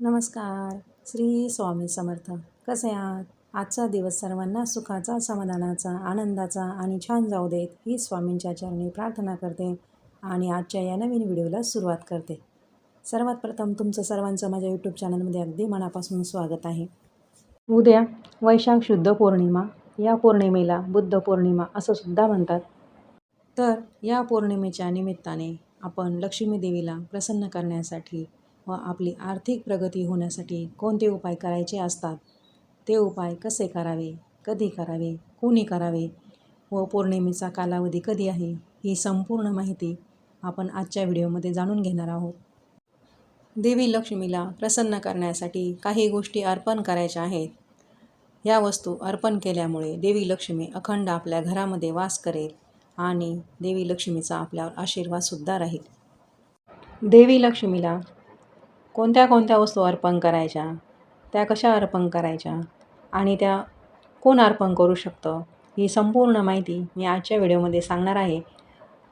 नमस्कार. श्री स्वामी समर्थ. कसे आहात? आजचा दिवस सर्वांना सुखाचा समाधानाचा आनंदाचा आणि छान जाऊ देत ही स्वामींच्या चरणी प्रार्थना करते आणि आजच्या या नवीन व्हिडिओला सुरुवात करते. सर्वात प्रथम तुमचं सर्वांचं माझ्या यूट्यूब चॅनलमध्ये अगदी मनापासून स्वागत आहे. उद्या वैशाख शुद्ध पौर्णिमा. या पौर्णिमेला बुद्ध पौर्णिमा असं सुद्धा म्हणतात. तर या पौर्णिमेच्या निमित्ताने आपण लक्ष्मी देवीला प्रसन्न करण्यासाठी व आपली आर्थिक प्रगती होण्यासाठी कोणते उपाय करायचे असतात? ते उपाय कसे करावे? कधी करावे? कोणी करावे? व पौर्णिमेचा कालावधी कधी आहे? ही संपूर्ण माहिती आपण आजच्या व्हिडिओमध्ये जाणून घेणार आहोत. देवी लक्ष्मीला प्रसन्न करण्यासाठी काही गोष्टी अर्पण करायच्या आहेत. या वस्तू अर्पण केल्यामुळे देवी लक्ष्मी अखंड आपल्या घरामध्ये वास करेल आणि देवी लक्ष्मीचा आपल्यावर आशीर्वादसुद्धा राहील. देवी लक्ष्मीला कोणत्या कोणत्या वस्तू अर्पण करायच्या? त्या कशा अर्पण करायच्या? आणि त्या कोण अर्पण करू शकतं? ही संपूर्ण माहिती मी आजच्या व्हिडिओमध्ये सांगणार आहे.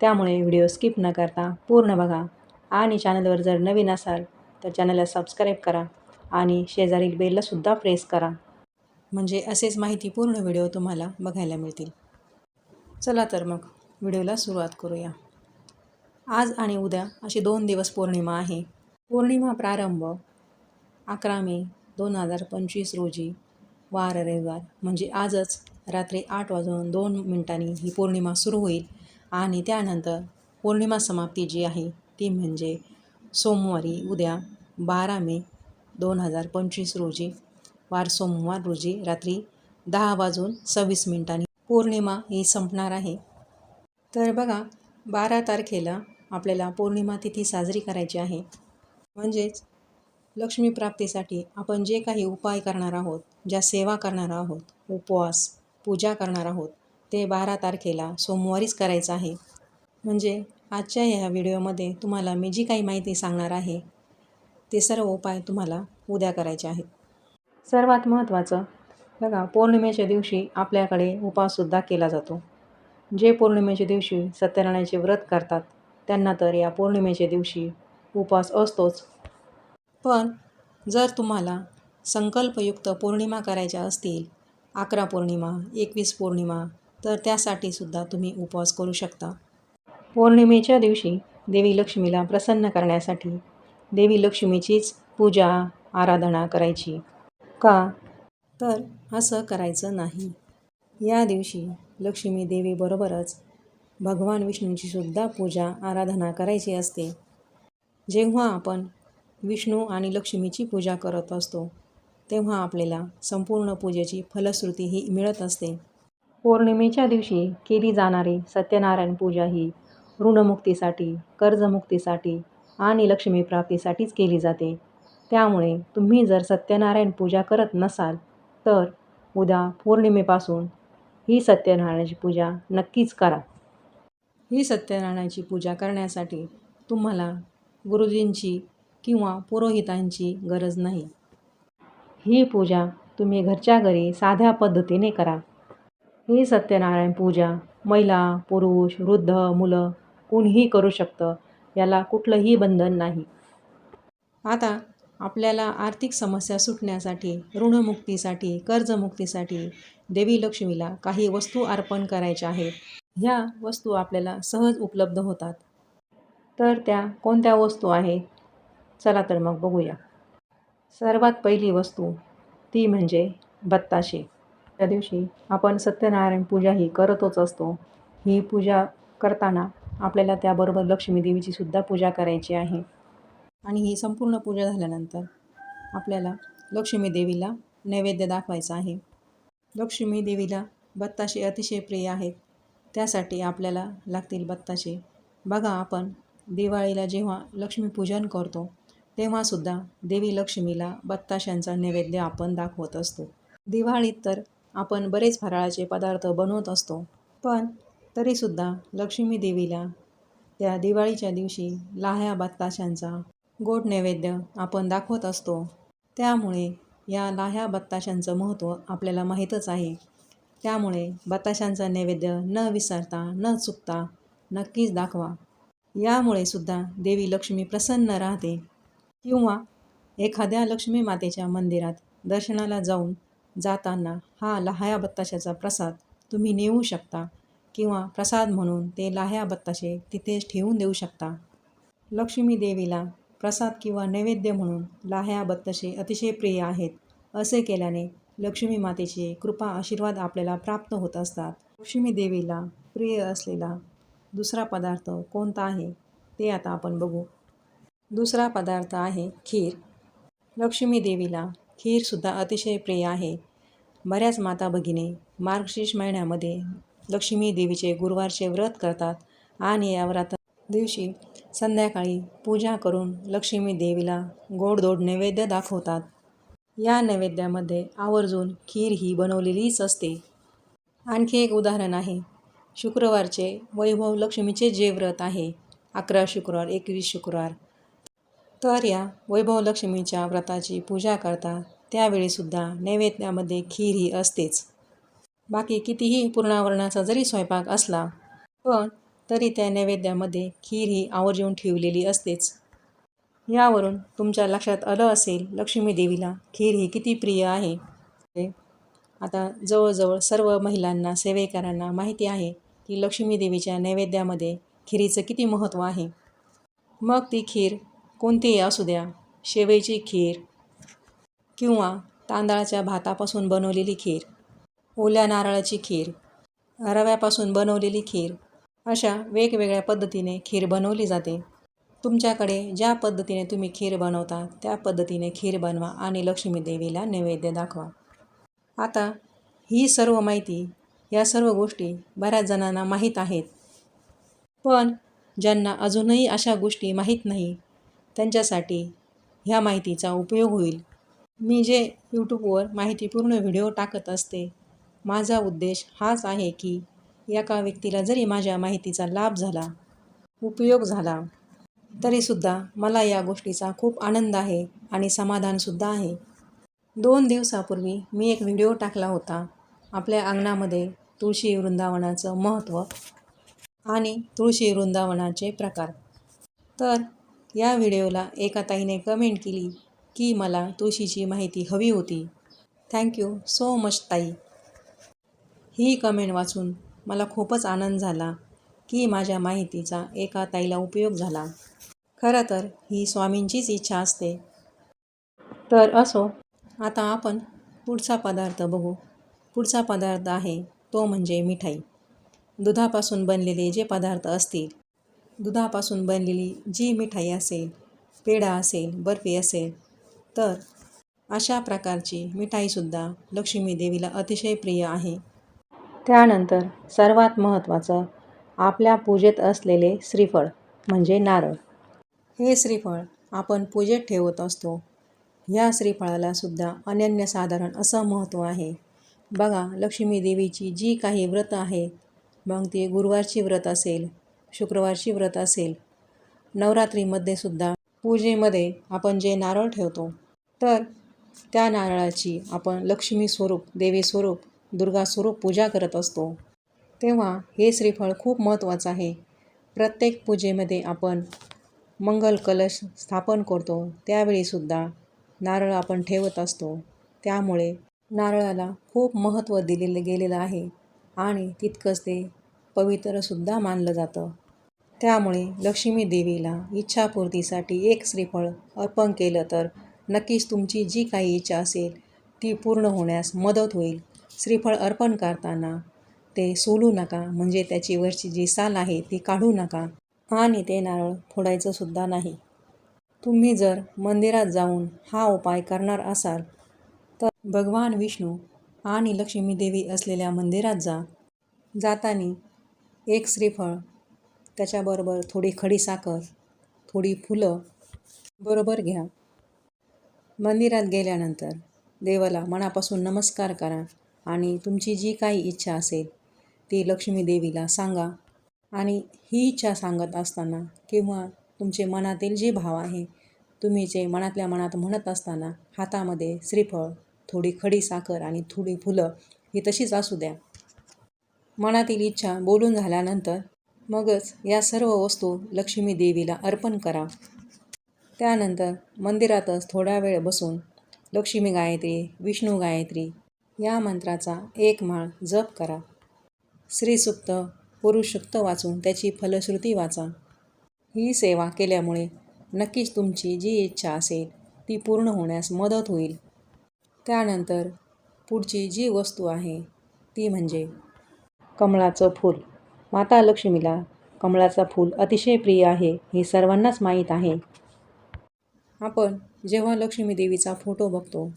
त्यामुळे व्हिडिओ स्किप न करता पूर्ण बघा. आणि चॅनलवर जर नवीन असाल तर चॅनलला सबस्क्राईब करा आणि शेजारील बेललासुद्धा प्रेस करा. म्हणजे असेच माहितीपूर्ण व्हिडिओ तुम्हाला बघायला मिळतील. चला तर मग व्हिडिओला सुरुवात करूया. आज आणि उद्या असे दोन दिवस पौर्णिमा आहे. पौर्णिमा प्रारंभ अकरा मे दोन हजार पंचवीस रोजी वार रविवार. म्हणजे आजच रात्री आठ वाजून दोन मिनिटांनी ही पौर्णिमा सुरू होईल. आणि त्यानंतर पौर्णिमा समाप्ती जी आहे ती म्हणजे सोमवारी उद्या बारा मे दोन हजार पंचवीस रोजी वार सोमवार रोजी रात्री दहा वाजून सव्वीस मिनिटांनी पौर्णिमा ही संपणार आहे. तर बघा बारा तारखेला आपल्याला पौर्णिमा तिथी साजरी करायची आहे. म्हणजेच लक्ष्मी प्राप्तीसाठी आपण जे काही उपाय करणार आहोत ज्या सेवा करणार आहोत उपवास पूजा करणार आहोत ते बारा तारखेला सोमवारीच करायचं आहे. म्हणजे आजच्या ह्या व्हिडिओमध्ये तुम्हाला मी जी काही माहिती सांगणार आहे ते सर्व उपाय तुम्हाला उद्या करायचे आहेत. सर्वात महत्त्वाचं बघा पौर्णिमेच्या दिवशी आपल्याकडे उपाससुद्धा केला जातो. जे पौर्णिमेच्या दिवशी सत्यनारायणाचे व्रत करतात त्यांना तर या पौर्णिमेच्या दिवशी उपवास असतोच. पण जर तुम्हाला संकल्पयुक्त पौर्णिमा करायच्या असतील अकरा पौर्णिमा एकवीस पौर्णिमा तर त्यासाठीसुद्धा तुम्ही उपवास करू शकता. पौर्णिमेच्या दिवशी देवी लक्ष्मीला प्रसन्न करण्यासाठी देवी लक्ष्मीचीच पूजा आराधना करायची. का? तर असं करायचं नाही. या दिवशी लक्ष्मी देवीबरोबरच भगवान विष्णूची सुद्धा पूजा आराधना करायची असते. जेव्हा आपण विष्णू आणि लक्ष्मीची पूजा करत असतो तेव्हा आपल्याला संपूर्ण पूजेची फलश्रुती ही मिळत असते. पौर्णिमेच्या दिवशी केली जाणारी सत्यनारायण पूजा ही ऋणमुक्तीसाठी कर्जमुक्तीसाठी आणि लक्ष्मी प्राप्तीसाठीच केली जाते. त्यामुळे तुम्ही जर सत्यनारायण पूजा करत नसाल तर उद्या पौर्णिमेपासून ही सत्यनारायणाची पूजा नक्कीच करा. ही सत्यनारायणाची पूजा करण्यासाठी तुम्हाला गुरुजींची किंवा पुरोहितांची गरज नाही. ही पूजा तुम्ही घरच्या घरी साध्या पद्धतीने करा. ही सत्यनारायण पूजा महिला पुरुष वृद्ध मुलं कोणीही करू शकतं याला कुठलंही बंधन नाही. आता आपल्याला आर्थिक समस्या सुटण्यासाठी ऋणमुक्तीसाठी कर्जमुक्तीसाठी देवी लक्ष्मीला काही वस्तू अर्पण करायच्या आहेत. ह्या वस्तू आपल्याला सहज उपलब्ध होतात. तर त्या कोणत्या वस्तू आहेत चला तर मग बघूया. सर्वात पहिली वस्तू ती म्हणजे बत्ताशे. त्या दिवशी आपण सत्यनारायण पूजा ही करतच असतो. ही पूजा करताना आपल्याला त्याबरोबर लक्ष्मी देवीची सुद्धा पूजा करायची आहे. आणि ही संपूर्ण पूजा झाल्यानंतर आपल्याला लक्ष्मी देवीला नैवेद्य दाखवायचा आहे. लक्ष्मी देवीला बत्ताशे अतिशय प्रिय आहेत. त्यासाठी आपल्याला लागतील बत्ताशे. बघा आपण दिवाळीला जेव्हा लक्ष्मीपूजन करतो तेव्हासुद्धा देवी लक्ष्मीला बत्ताशांचा नैवेद्य आपण दाखवत असतो. दिवाळीत तर आपण बरेच फराळाचे पदार्थ बनवत असतो पण तरीसुद्धा लक्ष्मी देवीला त्या दिवाळीच्या दिवशी लाह्या बत्ताशांचा गोड नैवेद्य आपण दाखवत असतो. त्यामुळे या लाह्या बत्ताशांचं महत्त्व आपल्याला माहीतच आहे. त्यामुळे बत्ताशांचा नैवेद्य न विसरता न चुकता नक्कीच दाखवा. यामुळे सुद्धा देवी लक्ष्मी प्रसन्न राहते. किंवा एखाद्या लक्ष्मी मातेच्या मंदिरात दर्शनाला जाऊन जाताना हा लाह्या बत्ताशाचा प्रसाद तुम्ही नेऊ शकता किंवा प्रसाद म्हणून ते लाह्या बत्ताशे तिथेच ठेवून देऊ शकता. लक्ष्मी देवीला प्रसाद किंवा नैवेद्य म्हणून लाह्या बत्ताशे अतिशय प्रिय आहेत. असे केल्याने लक्ष्मी मातेची कृपा आशीर्वाद आपल्याला प्राप्त होत असतात. लक्ष्मी देवीला प्रिय असलेला दुसरा पदार्थ कोणता आहे ते आता आपण बघू. दुसरा पदार्थ आहे खीर. लक्ष्मी देवीला खीरसुद्धा अतिशय प्रिय आहे. बऱ्याच माता भगिनी मार्गशीर्ष महिन्यामध्ये लक्ष्मी देवीचे गुरुवारचे व्रत करतात आणि या व्रता दिवशी संध्याकाळी पूजा करून लक्ष्मी देवीला गोडधोड नैवेद्य दाखवतात. या नैवेद्यामध्ये आवर्जून खीर ही बनवलेलीच असते. आणखी एक उदाहरण आहे. शुक्रवारचे वैभव लक्ष्मीचे जे व्रत आहे अकरा शुक्रवार एकवीस शुक्रवार. तर या वैभव लक्ष्मीच्या व्रताची पूजा करता त्यावेळीसुद्धा नैवेद्यामध्ये खीर ही असतेच. बाकी कितीही पूर्णावरणाचा जरी स्वयंपाक असला पण तरी त्या नैवेद्यामध्ये खीर ही आवर्जून ठेवलेली असतेच. यावरून तुमच्या लक्षात आलं असेल लक्ष्मी देवीला खीर ही किती प्रिय आहे. आता जवळजवळ सर्व महिलांना सेवेकरांना माहिती आहे की लक्ष्मी देवीच्या नैवेद्यामध्ये खिरीचं किती महत्त्व आहे? मग ती खीर कोणतीही असू द्या शेवईची खीर किंवा तांदळाच्या भातापासून बनवलेली खीर ओल्या नारळाची खीर रव्यापासून बनवलेली खीर अशा वेगवेगळ्या पद्धतीने खीर बनवली जाते. तुमच्याकडे ज्या पद्धतीने तुम्ही खीर बनवता त्या पद्धतीने खीर बनवा आणि लक्ष्मी देवीला नैवेद्य दाखवा. आता ही सर्व माहिती या सर्व गोष्टी बऱ्याच जणांना माहीत आहेत. पण ज्यांना अजूनही अशा गोष्टी माहीत नाही त्यांच्यासाठी ह्या माहितीचा उपयोग होईल. मी जे यूट्यूबवर माहितीपूर्ण व्हिडिओ टाकत असते माझा उद्देश हाच आहे की एका व्यक्तीला जरी माझ्या माहितीचा लाभ झाला उपयोग झाला तरीसुद्धा मला या गोष्टीचा खूप आनंद आहे आणि समाधानसुद्धा आहे. दोन दिवसापूर्वी मी एक व्हिडिओ टाकला होता. आपल्या अंगणामध्ये तुळशी वृंदावनाचं महत्त्व आणि तुळशी वृंदावनाचे प्रकार. तर या व्हिडिओला एका ताईने कमेंट केली की मला तुळशीची माहिती हवी होती. थँक्यू सो मच ताई. ही कमेंट वाचून मला खूपच आनंद झाला की माझ्या माहितीचा एका ताईला उपयोग झाला. खरं तर ही स्वामींचीच इच्छा असते. तर असो आता आपण पुढचा पदार्थ बघू. पुढचा पदार्थ आहे तो म्हणजे मिठाई. दुधापासून बनलेले जे पदार्थ असतील दुधापासून बनलेली जी मिठाई असेल पेढा असेल बर्फी असेल तर अशा प्रकारची मिठाईसुद्धा लक्ष्मी देवीला अतिशय प्रिय आहे. त्यानंतर सर्वात महत्त्वाचं आपल्या पूजेत असलेले श्रीफळ म्हणजे नारळ. हे श्रीफळ आपण पूजेत ठेवत असतो. ह्या श्रीफळालासुद्धा अनन्यसाधारण असं महत्त्व आहे. बघा लक्ष्मी देवीची जी काही व्रत आहे मग ती गुरुवारची व्रत असेल शुक्रवारची व्रत असेल. नवरात्रीमध्ये सुद्धा पूजेमध्ये आपण जे नारळ ठेवतो तर त्या नारळाची आपण लक्ष्मी स्वरूप देवी स्वरूप दुर्गा स्वरूप पूजा करत असतो. तेव्हा हे श्रीफळ खूप महत्त्वाचं आहे. प्रत्येक पूजेमध्ये आपण मंगल कलश स्थापन करतो त्यावेळीसुद्धा नारळ आपण ठेवत असतो. त्यामुळे नारळाला खूप महत्त्व दिलेलं गेलेलं आहे आणि तितकंच ते पवित्रसुद्धा मानलं जातं. त्यामुळे लक्ष्मी देवीला इच्छापूर्तीसाठी एक श्रीफळ अर्पण केलं तर नक्कीच तुमची जी काही इच्छा असेल ती पूर्ण होण्यास मदत होईल. श्रीफळ अर्पण करताना ते सोलू नका म्हणजे त्याची वरची जी साल आहे ती काढू नका आणि ते नारळ फोडायचंसुद्धा नाही. तुम्ही जर मंदिरात जाऊन हा उपाय करणार असाल तर भगवान विष्णू आणि लक्ष्मीदेवी असलेल्या मंदिरात जा. जाताना एक श्रीफळ त्याच्याबरोबर थोडी खडीसाखर थोडी फुलं बरोबर घ्या. मंदिरात गेल्यानंतर देवाला मनापासून नमस्कार करा आणि तुमची जी काही इच्छा असेल ती लक्ष्मी देवीला सांगा. आणि ही इच्छा सांगत असताना किंवा तुमचे मनातील जे भाव आहे तुम्ही जे मनातल्या मनात म्हणत असताना हातामध्ये श्रीफळ थोडी खडी साखर आणि थोडी फुलं ही तशीच असू द्या. मनातील इच्छा बोलून झाल्यानंतर मगच या सर्व वस्तू लक्ष्मी देवीला अर्पण करा. त्यानंतर मंदिरातच थोडा वेळ बसून लक्ष्मी गायत्री विष्णू गायत्री या मंत्राचा एक माळ जप करा. श्रीसुक्त पुरुषसुक्त वाचून त्याची फलश्रुती वाचा. ही सेवा केल्यामुळे नक्कीच तुमची जी इच्छा असेल ती पूर्ण होण्यास मदत होईल. त्यानंतर पुढची जी वस्तू आहे ती म्हणजे कमळाचं फूल. माता लक्ष्मीला कमळाचा फूल अतिशय प्रिय आहे हे सर्वांनाच माहीत आहे. आपण जेव्हा लक्ष्मी देवीचा फोटो बघतो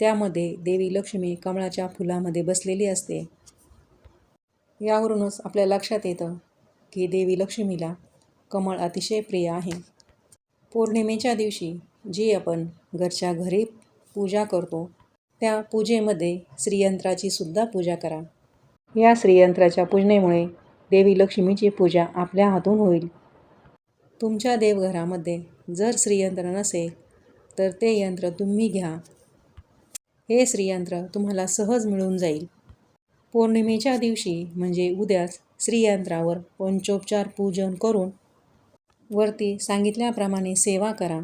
त्यामध्ये देवी लक्ष्मी कमळाच्या फुलामध्ये बसलेली असते. यावरूनच आपल्या लक्षात येतं की देवी लक्ष्मीला कमळ अतिशय प्रिय आहे. पौर्णिमेच्या दिवशी जी आपण घरच्या घरी पूजा करतो त्या पूजेमध्ये श्रीयंत्राची सुद्धा पूजा करा. या श्रीयंत्राच्या पूजनेमुळे देवी लक्ष्मीची पूजा आपल्या हातून होईल. तुमच्या देवघरामध्ये जर श्रीयंत्र नसेल तर ते यंत्र तुम्ही घ्या. हे श्रीयंत्र तुम्हाला सहज मिळून जाईल. पौर्णिमेच्या दिवशी म्हणजे उद्याच श्रीयंत्रावर पंचोपचार पूजन करून वरती सांगितल्याप्रमाणे सेवा करा.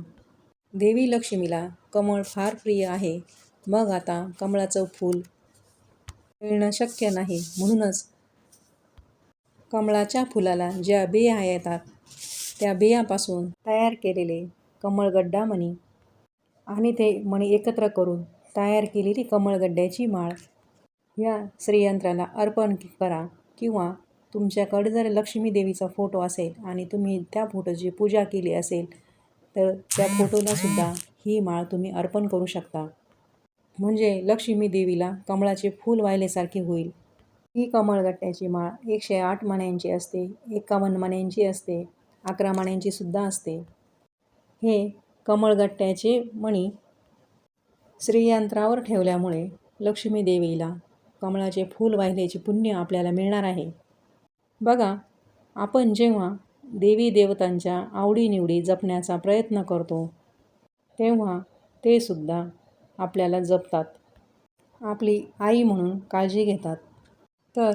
देवी लक्ष्मीला कमळ फार प्रिय आहे. मग आता कमळाचं फूल मिळणं शक्य नाही. म्हणूनच कमळाच्या फुलाला ज्या बिया येतात त्या बियापासून तयार केलेले कमळगड्डा मणी आणि ते मणी एकत्र करून तयार केलेली कमळगड्ड्याची माळ या श्रीयंत्राला अर्पण करा किंवा तुमच्याकडे जर लक्ष्मी देवीचा फोटो असेल आणि तुम्ही त्या फोटोची पूजा केली असेल तर त्या फोटोलासुद्धा ही माळ तुम्ही अर्पण करू शकता. म्हणजे लक्ष्मी देवीला कमळाचे फूल वाहिल्यासारखे होईल. ही कमळगट्ट्याची माळ एकशे आठ मण्यांची असते एकावन्न मण्यांची असते अकरा मण्यांची सुद्धा असते. हे कमळगट्ट्याचे मणी श्रीयंत्रावर ठेवल्यामुळे लक्ष्मी देवीला कमळाचे फूल वाहिल्याचे पुण्य आपल्याला मिळणार आहे. बघा आपण जेव्हा देवी देवतांच्या आवडीनिवडी जपण्याचा प्रयत्न करतो तेव्हा ते सुद्धा आपल्याला जपतात. आपली आई म्हणून काळजी घेतात. तर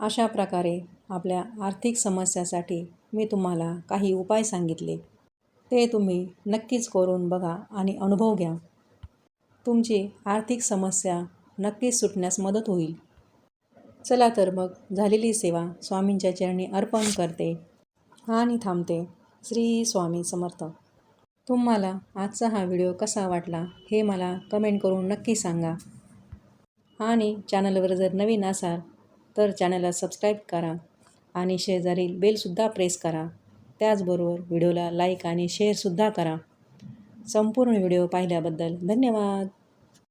अशा प्रकारे आपल्या आर्थिक समस्यासाठी मी तुम्हाला काही उपाय सांगितले. ते तुम्ही नक्कीच करून बघा आणि अनुभव घ्या. तुमची आर्थिक समस्या नक्कीच सुटण्यास मदत होईल. चला तर मग झालेली सेवा स्वामींच्या चरणी अर्पण करते आणि थांबते. श्री स्वामी समर्थ. तुम्हाला आजचा हा व्हिडिओ कसा वाटला हे मला कमेंट करून नक्की सांगा. आणि चॅनलवर जर नवीन असाल तर चॅनलला सबस्क्राईब करा आणि शेजारील बेलसुद्धा प्रेस करा. त्याचबरोबर व्हिडिओला लाईक आणि शेअरसुद्धा करा. संपूर्ण व्हिडिओ पाहिल्याबद्दल धन्यवाद.